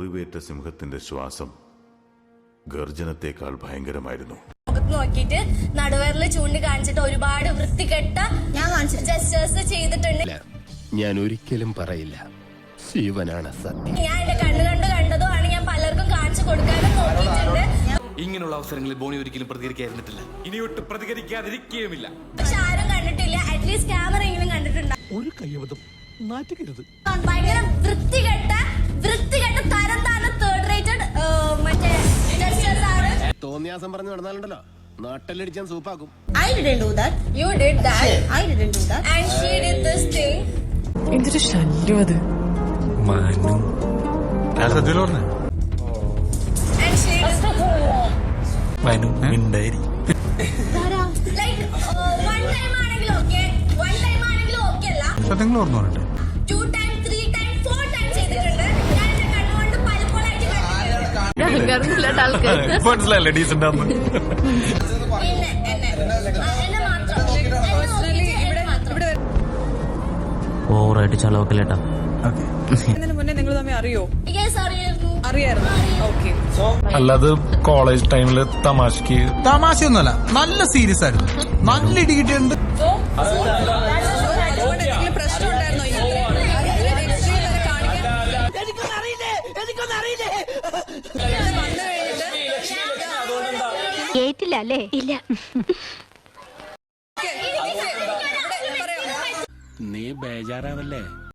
മുറിവേറ്റ സിംഹത്തിന്റെ ശ്വാസം ഗർജനത്തെക്കാൾ ഭയങ്കരമായിരുന്നു. മുഖത്ത് നടുവേറിൽ ചൂണ്ടി കാണിച്ചിട്ട് ഒരുപാട് വൃത്തികെട്ട ഞാൻ ജസ്റ്റേഴ്സ് ചെയ്തിട്ടുണ്ട്. ഞാൻ ഒരിക്കലും പറയില്ല. ശിവനാണ് സത്യം. ഞാൻ എന്റെ കണ്ണു കണ്ട് കണ്ടതുമാണ് ഞാൻ പലർക്കും കാണിച്ചു കൊടുക്കാനും നോക്കിയിട്ടുണ്ട്. ഇങ്ങനെയുള്ള അവസരങ്ങളിൽ ബോണി ഒരിക്കലും പ്രതികരിക്കാതിരുന്നിട്ടില്ല. ഇനി ഒട്ടും പ്രതികരിക്കാതിരിക്കുകയുമില്ല. പക്ഷെ ആരും കണ്ടിട്ടില്ല. അറ്റ്ലീസ്റ്റ് ക്യാമറ എങ്കിലും കണ്ടിട്ടുണ്ട് ഒരു കയ്യബദ്ധം. നാറ്റുകരുത്. ഭയങ്കര വൃത്തികെട്ട തോന്നിയാസം പറഞ്ഞു നടന്നാലുണ്ടല്ലോ. നാട്ടിലടിച്ചാൻ സൂപ്പാക്കും. I didn't do that. You did that, I didn't do that. and she did this thing. എന്തൊരു ശല്യം അത്? സത്യത്തിൽ പറഞ്ഞേ? ആൻഡ് ഷീ മനു മിണ്ടായി ലൈക്ക് വൺ ടൈം ആണെങ്കിലും ഓക്കെ വൺ ടൈം ആണെങ്കിലും ഓക്കെ അല്ല. സത്യങ്ങൾ ഓർമ്മ പറഞ്ഞിട്ട് ടു ടൈം മനസ്സിലായില്ലേ ഡീസന്റ് ആണെന്ന് ഓവറായിട്ട് ചളവക്കല്ലേട്ടാ ഇതിന് മുന്നേ നിങ്ങൾ തമ്മിൽ അറിയോ? യെസ് അറിയായിരുന്നു. അറിയായിരുന്നു. ഓക്കെ. അല്ലാതെ കോളേജ് ടൈമിൽ തമാശക്ക് തമാശയൊന്നുമല്ല. നല്ല സീരിയസ് ആയിരുന്നു. നല്ല ഇടി കിട്ടിയിട്ടുണ്ട്. കേട്ടില്ല അല്ലേ ഇല്ല. നീ ബേജാറാവല്ലേ?